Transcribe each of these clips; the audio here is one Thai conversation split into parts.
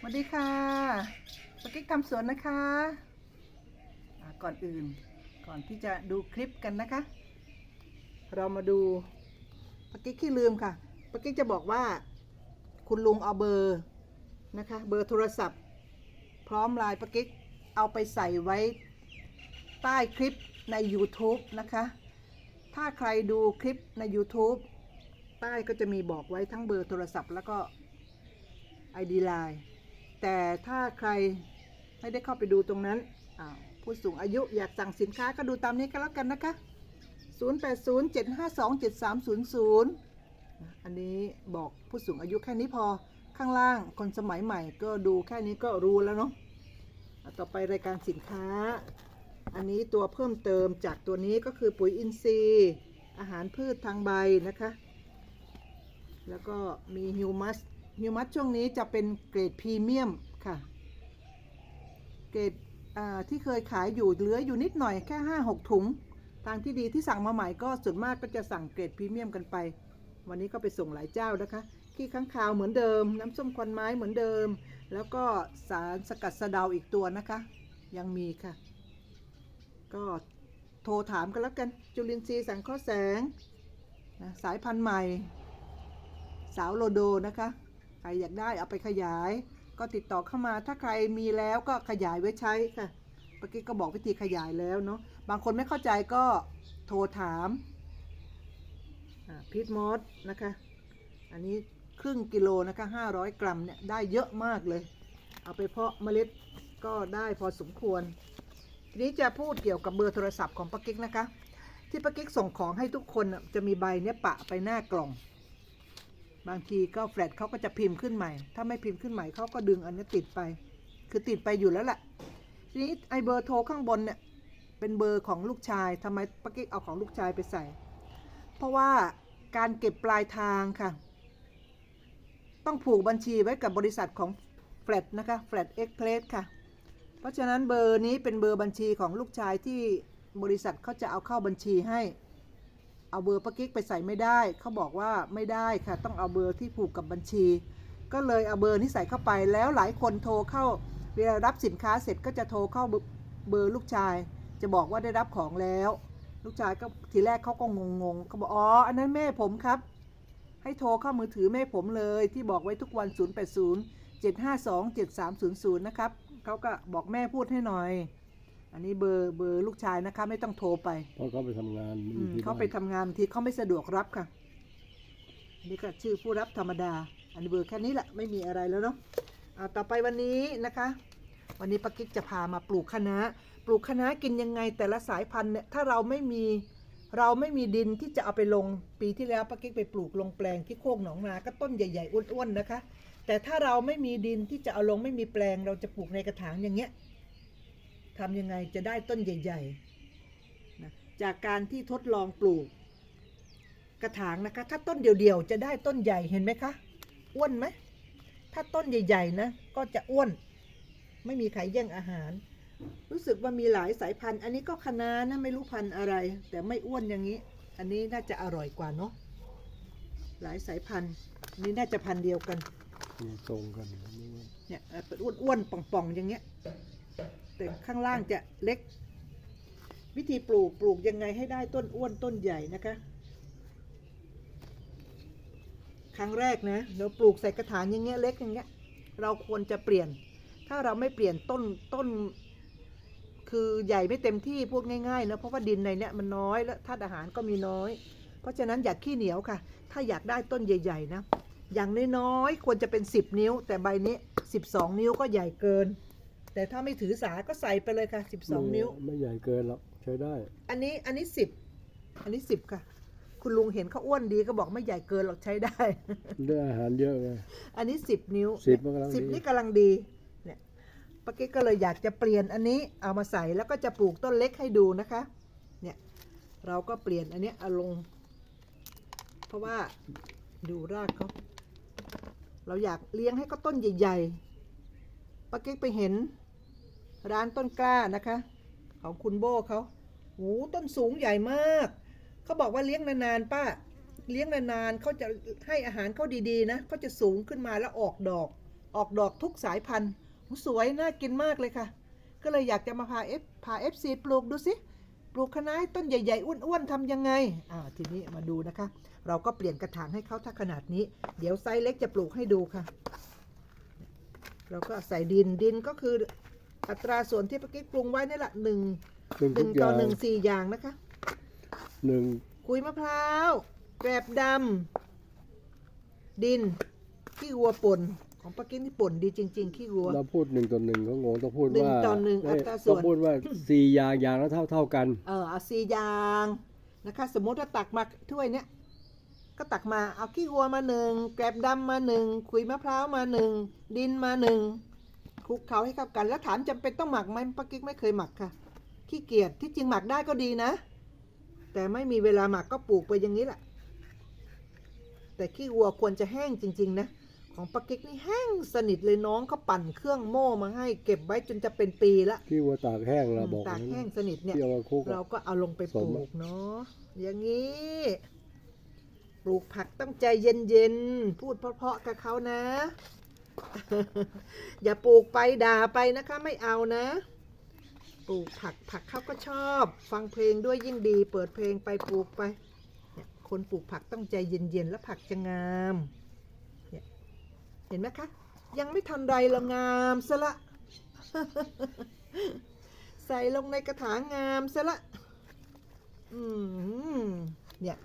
สวัสดีค่ะสกิ๊กทำสวนนะคะอ่าก่อนอื่น ก่อนที่จะดูคลิปกันนะคะ เรามาดูปกิ๊กขี้ลืมค่ะปกิ๊กจะบอกว่า คุณลุงเอาเบอร์นะคะ เบอร์โทรศัพท์ พร้อมลน์ปกิ๊กเอาไปใส่ไว้ใต้คลิปใน YouTube นะคะ ถ้าใครดูคลิปใน YouTube ใต้ก็จะมีบอกไว้ทั้งเบอร์โทรศัพท์แล้วก็ ID Line แต่ถ้าใครไม่ได้เข้าไปดูตรงนั้นผู้สูงอายุอยากสั่งสินค้าก็ดูตามนี้ก็แล้วกันนะคะ 0807527300 อันนี้บอกผู้สูงอายุแค่นี้พอข้างล่างคนสมัยใหม่ก็ดูแค่นี้ก็รู้แล้วเนาะอะต่อไปรายการสินค้า อันนี้ตัวเพิ่มเติมจากตัวนี้ก็คือปุ๋ยอินทรีย์ อาหารพืชทางใบนะคะ แล้วก็มีฮิวมัส ฮิวมัสช่วงนี้จะเป็นเกรดพรีเมียมค่ะ เกรดที่เคยขายอยู่เหลืออยู่นิดหน่อยแค่5 6ถุง ทางที่ดีที่สั่งมาใหม่ก็ส่วนมากก็จะสั่งเกรดพรีเมียมกันไป วันนี้ก็ไปส่งหลายเจ้านะคะขี้ข้างคาวเหมือนเดิม น้ำส้มควันไม้เหมือนเดิม แล้วก็สารสกัดสะเดาอีกตัวนะคะ ยังมีค่ะ ก็โทรถามกันแล้วกัน จุลินทรีย์สังเคราะห์แสงนะสายพันธุ์ใหม่ สาวโลโดนะคะ ใครอยากได้เอาไปขยาย ก็ติดต่อเข้ามาถ้าใครมีแล้วก็ขยายไว้ใช้ค่ะเมื่อกี้ก็บอกวิธีขยายแล้วเนาะบางคนไม่เข้าใจก็โทรถามพีทมอสนะคะ อันนี้ครึ่งกิโลนะคะ500 กรัมเนี่ยได้เยอะมากเลย เอาไปเพาะเมล็ดก็ได้พอสมควร ทีนี้จะพูดเกี่ยวกับเบอร์โทรศัพท์ของป้ากิ๊กนะคะ ที่ป้ากิ๊กส่งของให้ทุกคนจะมีใบเนี้ยปะไปหน้ากล่อง บางทีก็แฟลตเขาก็จะพิมพ์ขึ้นใหม่ ถ้าไม่พิมพ์ขึ้นใหม่เขาก็ดึงอันนี้ติดไป คือติดไปอยู่แล้วแหละทีนี้ไอเบอร์โทรข้างบนเนี่ยเป็นเบอร์ของลูกชายทำไมป้ากิ๊กเอาของลูกชายไปใส่ เพราะว่าการเก็บปลายทางค่ะ ต้องผูกบัญชีไว้กับบริษัทของแฟลตนะคะแฟลตเอ็กเพลสค่ะ เพราะฉะนั้นเบอร์นี้เป็นเบอร์บัญชีของลูกชายที่บริษัทเขาจะเอาเข้าบัญชีให้ เอาเบอร์ป้ากิ๊กไปใส่ไม่ได้ เขาบอกว่าไม่ได้ค่ะ ต้องเอาเบอร์ที่ผูกกับบัญชี ก็เลยเอาเบอร์นี้ใส่เข้าไป แล้วหลายคนโทรเข้าเวลารับสินค้าเสร็จก็จะโทรเข้าเบอร์เบอร์ลูกชาย จะบอกว่าได้รับของแล้ว ลูกชายก็ทีแรกเขาก็งงๆเขาบอกอ๋ออันนั้นแม่ผมครับ ให้โทรเข้ามือถือแม่ผมเลย ที่บอกไว้ทุกวัน 080 752 7300 นะครับเขาก็บอกแม่พูดให้หน่อย อันนี้เบอร์เบอร์ลูกชายนะคะ ไม่ต้องโทรไปเพราะเขาไปทำงานอืมที่เขาไปบ้นทำงานบางทีเขาไม่สะดวกรับค่ะอันนี้ก็ชื่อผู้รับธรรมดา อันนี้เบอร์แค่นี้แหละไม่มีอะไรแล้วเนาะอ่าต่อไปวันนี้นะคะ วันนี้ปากิ๊กจะพามาปลูกคะน้าปลูกคะน้ากินยังไงแต่ละสายพันธุ์เนี่ยถ้าเราไม่มีเราไม่มีดินที่จะเอาไปลงปีที่แล้วปากิ๊กไปปลูกลงแปลงที่โคกหนองนาก็ต้นใหญ่ๆอ้วนๆนะคะ แต่ถ้าเราไม่มีดินที่จะเอาลงไม่มีแปลงเราจะปลูกในกระถางอย่างเงี้ย ทำยังไงจะได้ต้นใหญ่ๆนะจากการที่ทดลองปลูก กระถางนะคะ ถ้าต้นเดียวๆจะได้ต้นใหญ่เห็นไหมคะอ้วนไหมถ้าต้นใหญ่ๆนะก็จะอ้วน ไม่มีใครแย่งอาหาร รู้สึกว่ามีหลายสายพันธุ์ อันนี้ก็คะน้านะไม่รู้พันธุ์อะไร แต่ไม่อ้วนอย่างนี้ อันนี้น่าจะอร่อยกว่าเนาะหลายสายพันธุ์อันนี้น่าจะพันธุ์เดียวกัน มีตรงกัน เนี่ยเอ่อเป็นอ้วนๆป่องๆอย่างเงี้ย แต่ข้างล่างจะเล็ก วิธีปลูกปลูกยังไงให้ได้ต้นอ้วนต้นใหญ่นะคะ ครั้งแรกนะเราปลูกใส่กระถางอย่างเงี้ยเล็กอย่างเงี้ยเราควรจะเปลี่ยน ถ้าเราไม่เปลี่ยนต้นต้น คือใหญ่ไม่เต็มที่พูดง่ายๆนะเพราะว่าดินในเนี้ยมันน้อยแล้วธาตุอาหารก็มีน้อย เพราะฉะนั้นอย่าขี้เหนียวค่ะ ถ้าอยากได้ต้นใหญ่ ๆ นะอย่างน้อยๆควรจะเป็น 10 นิ้ว แต่ใบนี้ 12 นิ้วก็ใหญ่เกิน แต่ถ้าไม่ถือสาก็ใส่ไปเลยค่ะ12นิ้ว ไม่ใหญ่เกินหรอกใช้ได้ อันนี้อันนี้10อันนี้10ค่ะ คุณลุงเห็นเขาอ้วนดีก็บอกไม่ใหญ่เกินหรอกใช้ได้ ได้อาหารเยอะไง อันนี้10นิ้วสิบมันกำลังสิบดีนี่กำลังดีเนี่ยป้ากิ๊กก็เลยอยากจะเปลี่ยนอันนี้เอามาใส่แล้วก็จะปลูกต้นเล็กให้ดูนะคะ เนี่ยเราก็เปลี่ยนอันเนี้ยเอาลง เพราะว่าดูรากเขาเราอยากเลี้ยงให้เขาต้นใหญ่ ๆป้ากิ๊กไปเห็น ร้านต้นกล้านะคะ ของคุณโบเขาโอ้ต้นสูงใหญ่มาก เขาบอกว่าเลี้ยงนานๆป้า เลี้ยงนานๆเขาจะให้อาหารเขาดีๆนะเขาจะสูงขึ้นมาแล้วออกดอก ออกดอกทุกสายพันธุ์สวยน่ากินมากเลยค่ะ ก็เลยอยากจะมาพาเอฟพาเอฟซีปลูกดูสิปลูกคะน้าต้นใหญ่ๆอ้วนๆทำยังไงอ่าทีนี้มาดูนะคะ เราก็เปลี่ยนกระถางให้เขาถ้าขนาดนี้ เดี๋ยวไซส์เล็กจะปลูกให้ดูค่ะ เราก็ใส่ดินดินก็คือ อัตราส่วนที่เมื่อกี้ปรุงไว้นี่แหละหนึ่งหนึ่งหทุนึ่กงอต่อย่างหนึ่งสี่อย่างนะคะ หนึ่งขุยมะพร้าวแกรบดำดิน ขี้วัวป่นของป้ากิ๊กนี่ป่นดีจริง ๆ ขี้วัว เราพูดหนึ่งต่อหนึ่งเขางงต้องพูดหนึ่งว่าต่อหนึ่งเอ้ยอัตราส่วน ต้องพูดว่าสี่อย่างอย่างละเท่าเท่ากัน เออเอาสี่อย่างนะคะ สมมติว่าตักมาถ้วยเนี้ยก็ตักมาเอาขี้วัวมาหนึ่งแกรบดำมาหนึ่งขุยมะพร้าวมาหนึ่งดินมาหนึ่ง คลุกเคล้าให้เข้ากัน แล้วถามจำเป็นต้องหมักไหมป้ากิ๊กไม่เคยหมักค่ะ ขี้เกียจที่จริงหมักได้ก็ดีนะ แต่ไม่มีเวลาหมักก็ปลูกไปอย่างนี้แหละแต่ขี้วัวควรจะแห้งจริง ๆ นะ ของป้ากิ๊กนี่แห้งสนิทเลยน้องเขาปั่นเครื่องโม่มาให้เก็บไว้จนจะเป็นปีละที่วัวตากแห้งเราบอกตากนะแห้งสนิทเนี่ยที่เอามาคุกเราอะก็เอาลงไปปสมลูอะกเนาะอย่างนี้ปลูกผักต้องใจเย็นๆ พูดเพราะๆกับเขานะ อย่าปลูกไปด่าไปนะคะไม่เอานะ ปลูกผักผักเขาก็ชอบ ฟังเพลงด้วยยิ่งดี เปิดเพลงไปปลูกไปเนี่ยคนปลูกผักต้องใจเย็นๆแล้วผักจะงามเนี่ยเห็นไหมคะ ยังไม่ทันไรละงามซะละ ใส่ลงในกระถางงามซะละ อืมเนี่ย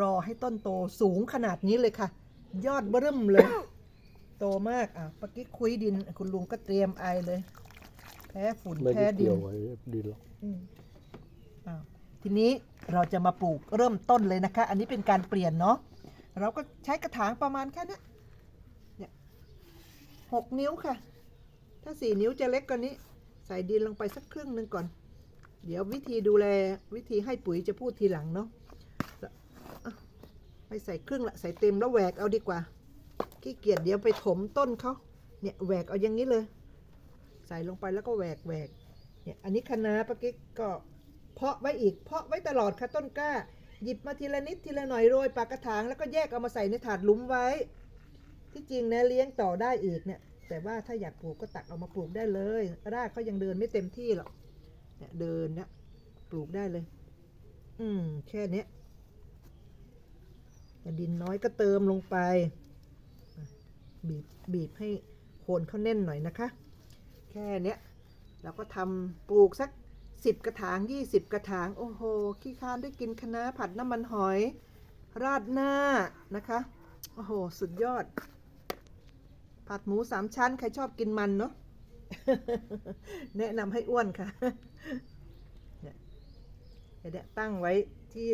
รอให้ต้นโตสูงขนาดนี้เลยค่ะ ยอดเบิ่มเลย โตมากอะปกี้คุยดิน คุณลุงก็เตรียมไอเลย แพ้ฝุ่นไม่แพ้ได้ดิเกี่ยนวกับดินหรอกอืมอ้าวทีนี้เราจะมาปลูกเริ่มต้นเลยนะคะ อันนี้เป็นการเปลี่ยนเนาะเราก็ใช้กระถางประมาณแค่เนี้ยเนี่ยหกนิ้วค่ะ ถ้าสี่นิ้วจะเล็กกว่านี้ ใส่ดินลงไปสักครึ่งหนึ่งก่อน เดี๋ยววิธีดูแลวิธีให้ปุ๋ยจะพูดทีหลังเนาะแล้วอะไม่ใส่ครึ่งละใส่เต็มแล้วแหวกเอาดีกว่า ขี้เกียจเดี๋ยวไปถมต้นเขาเนี่ยแหวกเอาอย่างนี้เลย ใส่ลงไปแล้วก็แหวกแหวกเนี่ยอันนี้คะน้าปะกิ๊กก็เพาะไว้อีกเพาะไว้ตลอดค่ะต้นกล้า หยิบมาทีละนิดทีละหน่อยโรยปากกระถางแล้วก็แยกเอามาใส่ในถาดหลุมไว้ ที่จริงนะเลี้ยงต่อได้อีกเนี่ย แต่ว่าถ้าอยากปลูกก็ตักเอามาปลูกได้เลย รากเขายังเดินไม่เต็มที่หรอกเนี่ยเดินเนี่ยปลูกได้เลย อืมแค่เนี้ยแต่ดินน้อยก็เติมลงไป บีบบีบให้โคนเขาแน่นหน่อยนะคะ แค่เนี้ยเราก็ทำปลูกสักสิบกระถางยี่สิบกระถาง โอ้โห ขี้คานได้กินคะน้าผัดน้ำมันหอย ราดหน้านะคะ โอ้โห สุดยอด ผัดหมูสามชั้น ใครชอบกินมันเนาะแนะนำให้อ้วนค่ะเนี่ยเดี๋ยวตั้งไว้ที่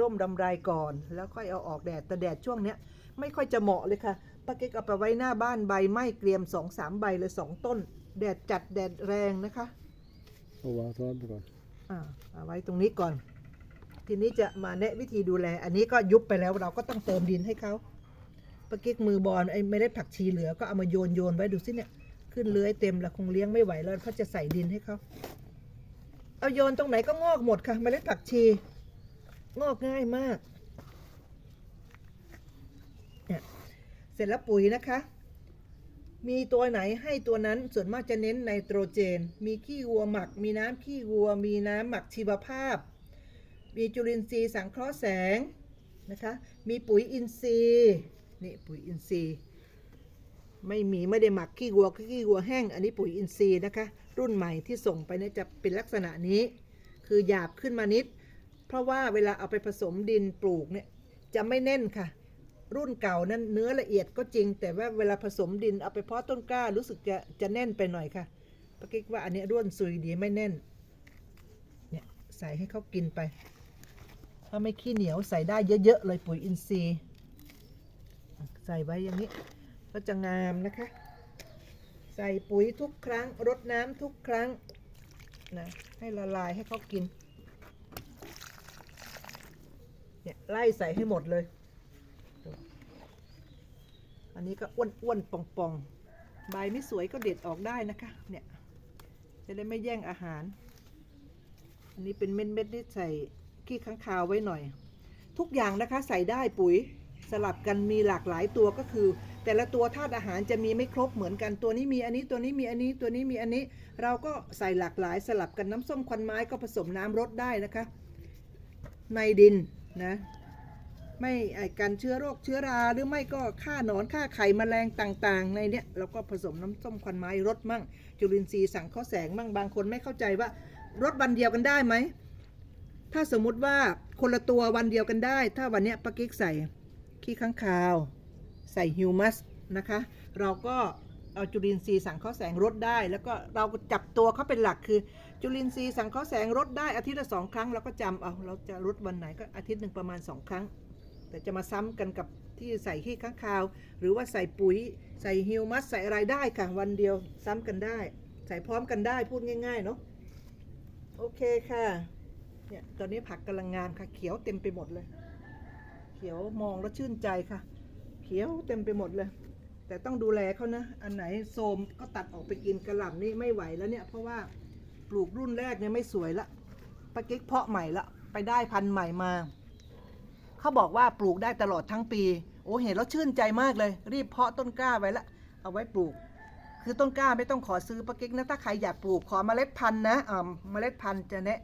ร่มดำไรก่อน แล้วค่อยเอาออกแดดแต่แดดช่วงเนี้ยไม่ค่อยจะเหมาะเลยค่ะป้าเก๊กเอาไปไว้หน้าบ้านใบไหม้เกรียมสองสามใบเลยสองต้น แดดจัดแดดแรงนะคะเอาวางซ้อนไปก่อนอ่าเอาไว้ตรงนี้ก่อน ทีนี้จะมาแนะวิธีดูแล อันนี้ก็ยุบไปแล้วเราก็ต้องเติมดินให้เขาปะกิ๊กมือบอลไอ้เมล็ดผักชีเหลือก็เอามาโยนโยนไว้ดูสิเนี่ยขึ้นเลื้อยเต็มแล้วคงเลี้ยงไม่ไหวแล้วเพราะจะใส่ดินให้เขาเอาโยนตรงไหนก็งอกหมดค่ะเมล็ดผักชี งอกง่ายมากเนี่ยเสร็จแล้วปุ๋ยนะคะ มีตัวไหนให้ตัวนั้นส่วนมากจะเน้นไนโตรเจน มีขี้วัวหมัก มีน้ำขี้วัว มีน้ำหมักชีวภาพ มีจุลินทรีย์สังเคราะห์แสงนะคะ มีปุ๋ยอินทรีย์นี่ปุ๋ยอินทรีย์ไม่มีไม่ได้หมักขี้วัวขี้วัวแห้ง อันนี้ปุ๋ยอินทรีย์นะคะ รุ่นใหม่ที่ส่งไปเนี่ยจะเป็นลักษณะนี้ คือหยาบขึ้นมานิด เพราะว่าเวลาเอาไปผสมดินปลูกเนี่ยจะไม่แน่นค่ะ รุ่นเก่านั้นเนื้อละเอียดก็จริง แต่ว่าเวลาผสมดินเอาไปเพาะต้นกล้ารู้สึกจะจะแน่นไปหน่อยค่ะปะกิ๊กว่าอันนี้ร่วนซุยดีไม่แน่น เนี่ยใส่ให้เขากินไป ถ้าไม่ขี้เหนียวใส่ได้เยอะๆเลยปุ๋ยอินทรีย์ ใส่ไว้อย่างนี้ ก็จะงามนะคะ ใส่ปุ๋ยทุกครั้งรดน้ำทุกครั้งนะให้ละลายให้เขากิน เนี่ย ไล่ใส่ให้หมดเลย อันนี้ก็อ้วนอ้วนๆป่องปองๆ ใบไม่สวยก็เด็ดออกได้นะคะ เนี่ย จะได้ไม่แย่งอาหาร อันนี้เป็นเม็ดเม็ดๆที่ใส่ขี้ค้างคาวไว้หน่อย ทุกอย่างนะคะใส่ได้ปุ๋ยสลับกันมีหลากหลายตัวก็คือ แต่ละตัวธาตุอาหารจะมีไม่ครบเหมือนกันตัวนี้มีอันนี้ตัวนี้มีอันนี้ตัวนี้มีอันนี้ เราก็ใส่หลากหลายสลับกันน้ำส้มควันไม้ก็ผสมน้ำรดได้นะคะ ในดินนะ ไม่กันเชื้อโรคเชื้อราหรือไม่ก็ฆ่าหนอนฆ่าไข่แมลงต่างๆ ในเนี้ยเราก็ผสมน้ำส้มควันไม้รดมั่ง จุลินทรีย์สังเคราะห์แสงมั่งบางคนไม่เข้าใจว่ารดวันเดียวกันได้ไหมถ้าสมมุติว่าคนละตัววันเดียวกันได้ ถ้าวันเนี้ยปากิ๊กใส่ขี้ข้างคาว ใส่ฮิวมัสนะคะ เราก็เอาจุลินทรีย์สังเคราะห์แสงรดได้ แล้วก็เราจับตัวเขาเป็นหลักคือ จุลินทรีย์สังเคราะห์แสงรดได้อาทิตย์ละสองครั้งเราก็จำเอาเราจะรดวันไหนก็อาทิตย์หนึ่งประมาณสองครั้ง แต่จะมาซ้ำกันกับที่ใส่ขี้ข้างคาว หรือว่าใส่ปุ๋ย ใส่ฮิวมัสใส่อะไรได้ค่ะ วันเดียวซ้ำกันได้ ใส่พร้อมกันได้พูดง่าย ๆ เนาะโอเคค่ะเนี่ยตอนนี้ผักกำลังงามค่ะ เขียวเต็มไปหมดเลย เขียวมองแล้วชื่นใจค่ะ เขียวเต็มไปหมดเลย แต่ต้องดูแลเขานะ อันไหนโทมก็ตัดออกไปกินกระหล่ำนี่ไม่ไหวแล้วเนี่ย เพราะว่าปลูกรุ่นแรกเนี่ยไม่สวยละปากิ๊กเพาะใหม่ละ ไปได้พันธุ์ใหม่มา เขาบอกว่าปลูกได้ตลอดทั้งปี โอ้เห็นแล้วชื่นใจมากเลย รีบเพาะต้นกล้าไว้ละเอาไว้ปลูก คือต้นกล้าไม่ต้องขอซื้อปากิ๊กนะถ้าใครอยากปลูกขอเมล็ดพันธุ์นะอ่าเมล็ดพันธุ์จะแนะ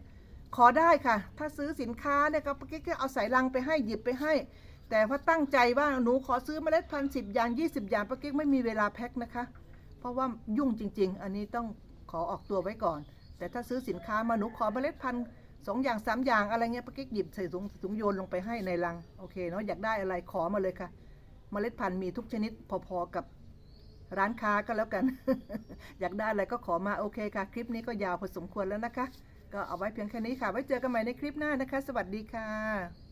ขอได้ค่ะ ถ้าซื้อสินค้าเนี่ยก็ปากิ๊กก็เอาใส่ลังไปให้หยิบไปให้ แต่พอตั้งใจว่าหนูขอซื้อเมล็ดพันธุ์สิบอย่างยี่สิบอย่างปากิ๊กไม่มีเวลาแพ็คนะคะ เพราะว่ายุ่งจริง ๆ อันนี้ต้องขอออกตัวไว้ก่อน แต่ถ้าซื้อสินค้ามาหนูขอเมล็ดพันธุ์ สองอย่างสามอย่างอะไรเงี้ยปากิ๊กหยิบใส่ถุงถุงโยนลงไปให้ในลังโอเคเนาะอยากได้อะไรขอมาเลยค่ะเมล็ดพันธุ์มีทุกชนิดพอๆกับร้านค้าก็แล้วกัน อยากได้อะไรก็ขอมาโอเคค่ะ คลิปนี้ก็ยาวพอสมควรแล้วนะคะ ก็เอาไว้เพียงแค่นี้ค่ะ ไว้เจอกันใหม่ในคลิปหน้านะคะ สวัสดีค่ะ